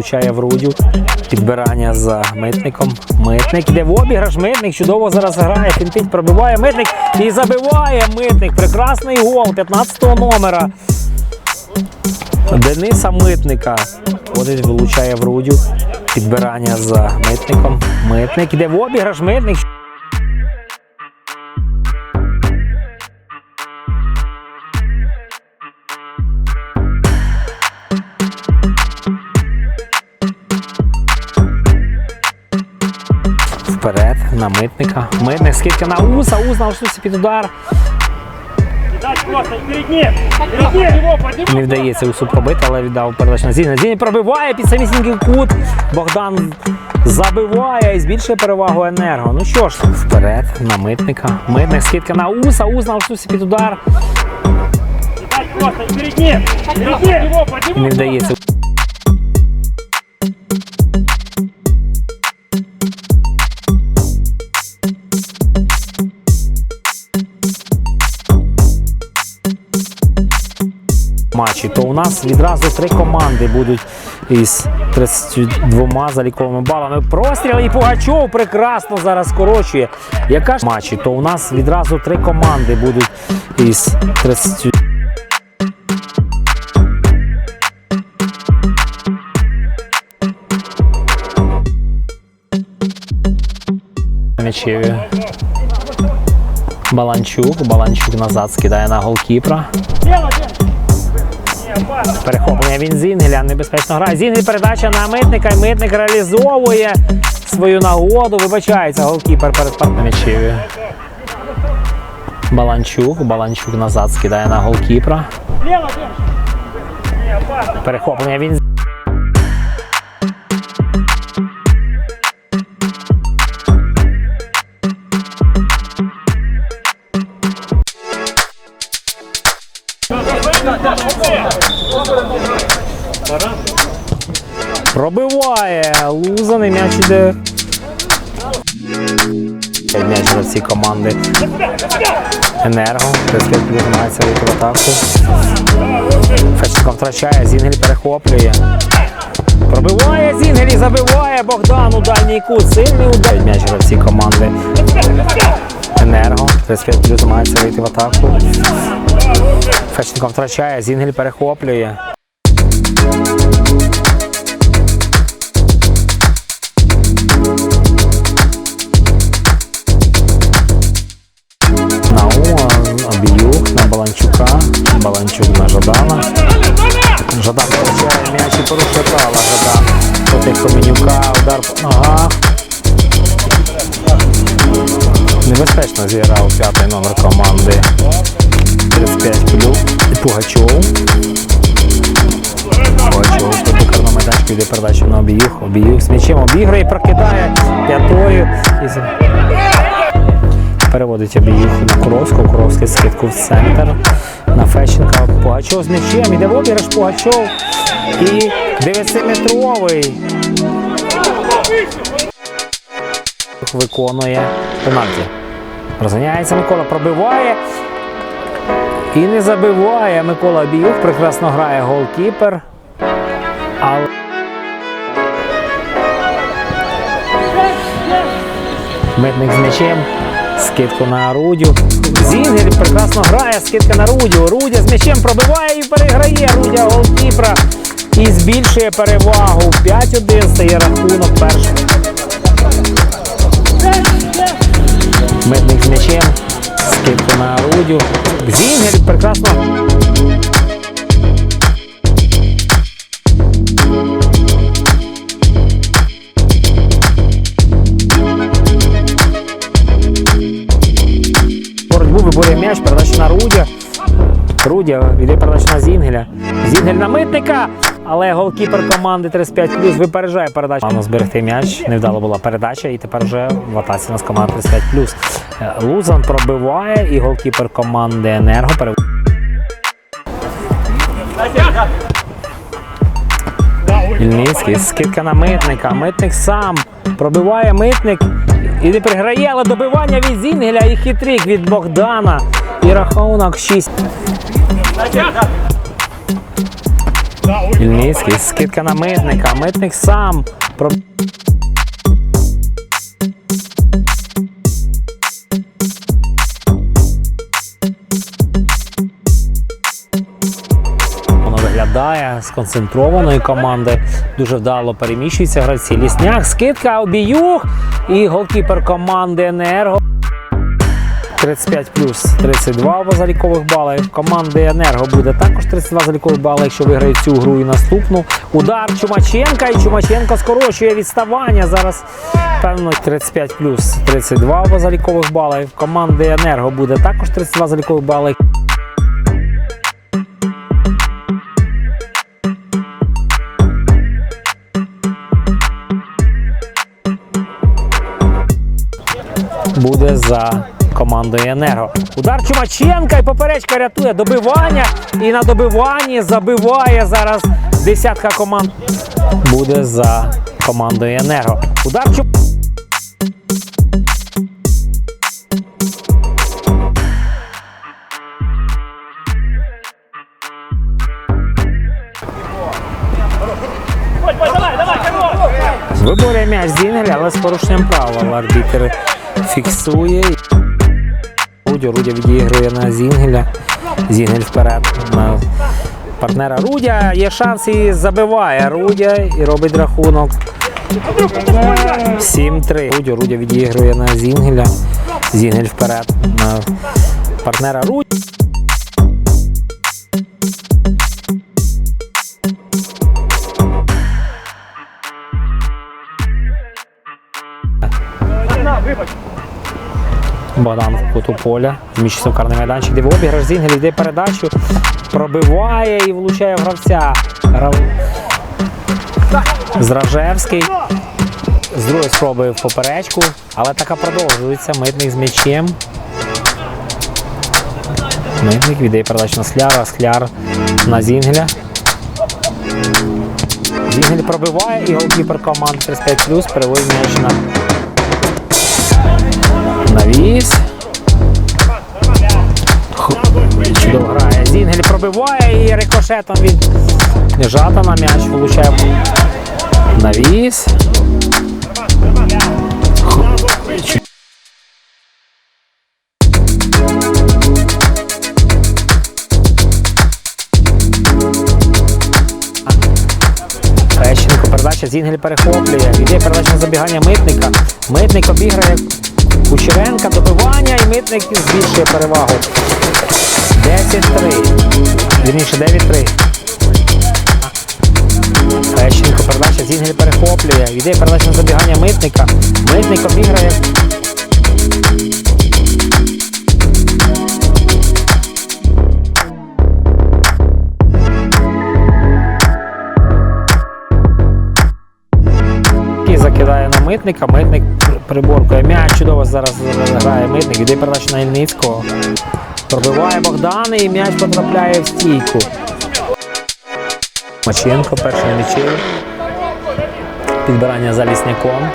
вилучає в рудю. Підбирання за митником. Митник йде в обіграш. Митник чудово зараз грає. Фінтить, пробиває митник і забиває митник. Прекрасний гол 15-го номера. Дениса Митника. Ходить, вилучає в рудю. Підбирання за митником. Митник йде в обіграш. Митник. На митника. Митник скидка на уса. Ус на під удар. Не вдається усу пробити, але віддав передачу на Зіна. Зіні пробиває під самісінький кут. Богдан забиває і збільшує перевагу енерго. Ну що ж, вперед на митника. Митник скидка на уса. Ус на усусі під удар. Дать просто у нас відразу три команди будуть із 32 заліковими балами. Простріл і Пугачов прекрасно зараз скорочує. Яка ж матчі, то у нас відразу три команди будуть із 30 м'ячеві. Баланчук. Баланчук назад скидає на голкіпра. Перехоплення він Зінгеля. Небезпечно гра. Зінгель передача на митника. І митник реалізовує свою нагоду. Вибачається голкіпер перед партнером. Баланчук. Баланчук назад скидає на опасно! Перехоплення він. Пробиває Лузаний м'яч іде. М'яч гравці команди Енерго. 35 плюс намагається вийти в атаку. Фещенко втрачає, Зінгель перехоплює. Пробиває Зінгель і забиває Богдан у дальній кут. Сильний удар. М'яч гравці команди Енерго. 35 плюс намагається вийти в атаку. Фещенко втрачає, Зінгель перехоплює. Правила. Жадан проти Хоменюка, удар по ногах. Небезпечно зіграв п'ятий номер команди 35 плюс. Пугачов. Пугачов по карному майданчику йде передачу на обіюх. Обіюх з м'ячем обіграє, прокидає п'ятою. Переводить обіюх на Куровського. Куровський скидку в центр. На Фещенка. Пугачов з м'ячем. Іде в обіграш Пугачов. І 9-метровий. Виконує пенальті. Розганяється Микола, пробиває. І не забиває Микола Біюх. Прекрасно грає голкіпер. Але Митник з м'ячем. Скидку на Рудю. Зінгель прекрасно грає. Скидка на Рудю. Рудя з м'ячем пробиває і переграє Рудя голкіпра І збільшує перевагу. 5-1 стає рахунок перший. Митник з м'ячем. Скидку на Рудю. Зінгель прекрасно. Рудя йде передача на Зінгеля. Зінгель на митника, але голкіпер команди 35 плюс випереджає передачу. Маємо зберегти м'яч. Невдало була передача, і тепер вже в атаці нас команда 35 плюс. Лузан пробиває, і голкіпер команди Енерго пере... Ільницький, скидка на митника. Митник сам пробиває митник і не приграє, але добивання від Зінгеля і хитрик від Богдана. І рахунок 6. Да, Ільницький, скидка на митника. Митник сам. Про... Воно виглядає сконцентрованої команди. Дуже вдало переміщуються гравці. Лісняк, скидка, обіюх і голкіпер команди Енерго. 35 плюс 32 залікових балів. Команди Енерго буде також 32 залікових бали, якщо виграють цю гру і наступну. Удар Чумаченка і Чумаченко скорочує відставання. Зараз певно 35 плюс 32 залікових балів. Команди Енерго буде також 32 залікових бали. буде за командою Енерго. Удар Чумаченка і поперечка рятує добивання. І на добиванні забиває зараз десятка команд. Буде за командою Енерго. Удар Чум... Коль, Коль, давай, давай, хорош! Виборює м'яч Зінгеля, але з порушенням правил. Арбітер фіксує. Рудя, Рудя відігрує на Зінгеля. Зінгель вперед на партнера Рудя. Є шанс і забиває Рудя і робить рахунок. 7-3. Рудя, Рудя відігрує на Зінгеля. Зінгель вперед на партнера Рудя. Богдан в куту поля. Зміщився в карний майданчик, де обіграш Зінгель йде передачу, пробиває і влучає в гравця. Грав... Зражевський. З другої спроби в поперечку, але така продовжується. Митник з м'ячем. Митник віддає передачу на Скляра, Скляр на Зінгеля. Зінгель пробиває і голкіпер команди 35 переводить м'яч на пробиває і рикошетом від Жата на м'яч влучає. Навіс. Фещенко, передача Зінгель перехоплює. Іде передача на забігання митника. Митник обіграє Кучеренка, добивання і митник збільшує перевагу. 10-3. Вірніше 9-3. Фещенко, передача Зінгель перехоплює. Іде передача на забігання митника. Митник обіграє. Закидає на митника. Митник приборкує м'яч. Чудово зараз грає митник. Іде передача на Ільницького. Пробиває Богдан і м'яч потрапляє в стійку. Маченко, перший на м'ячі. Підбирання за лісняком.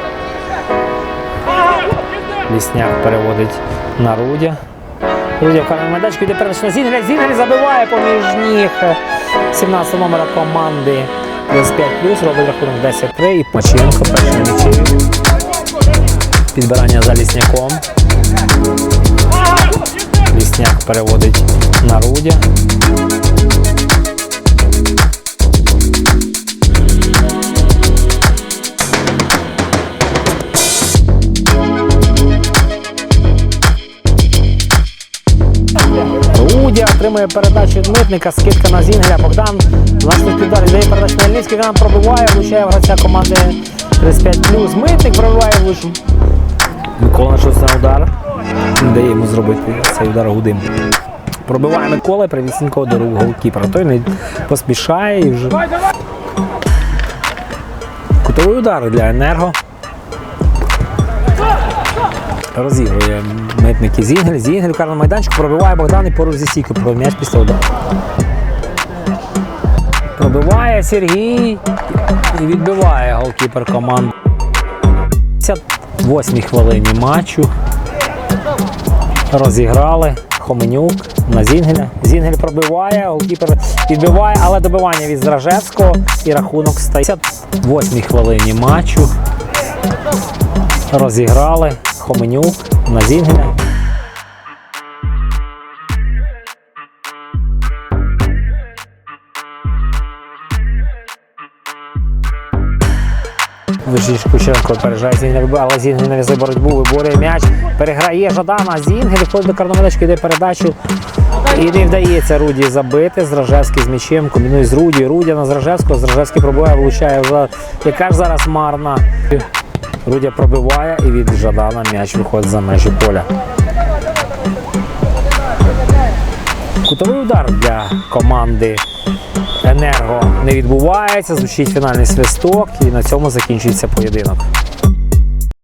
Лісняк переводить на Рудя. Рудя в карному майданчику йде передача на Зінгеля. Зінгель забиває поміж ніг 17 номера команди. 25 плюс робить рахунок 10-3 і Маченко перший на м'ячі. Підбирання за лісняком. Лісняк переводить на Рудя. Рудя отримує передачу від митника, скидка на Зінгеля. Богдан власне піддар віддає передачу на Ільницький, він пробиває, влучає гравця команди 35 Митник пробиває влучу. Микола на удар. Дає йому зробити цей удар гудим. Пробиває Микола привісінько до рук голкіпера. Той не поспішає і вже. Кутовий удар для енерго. Розігрує митники Зінгель. Зінгель в карному майданчику пробиває Богдан і поруч зі стійкою про м'яч після удару. Пробиває Сергій і відбиває голкіпер команди. 58 хвилині матчу. Розіграли. Хоменюк на Зінгеля. Зінгель пробиває, голкіпер підбиває, але добивання від Зражевського і рахунок стає 58 хвилині матчу. Розіграли Хоменюк на Зінгеля. Кучеренко пережає Зінгель, але Зінгель нав'язує боротьбу, виборює м'яч, переграє Жадана, Зінгель входить до карномедочки, йде передачу. І не вдається Руді забити. Зражевський з м'ячем комбінує з Руді. Рудя на Зражевського. Зражевський пробиває, влучає вже. Яка ж зараз марна. Рудя пробиває і від Жадана м'яч виходить за межі поля. Кутовий удар для команди Енерго не відбувається. Звучить фінальний свисток, і на цьому закінчується поєдинок.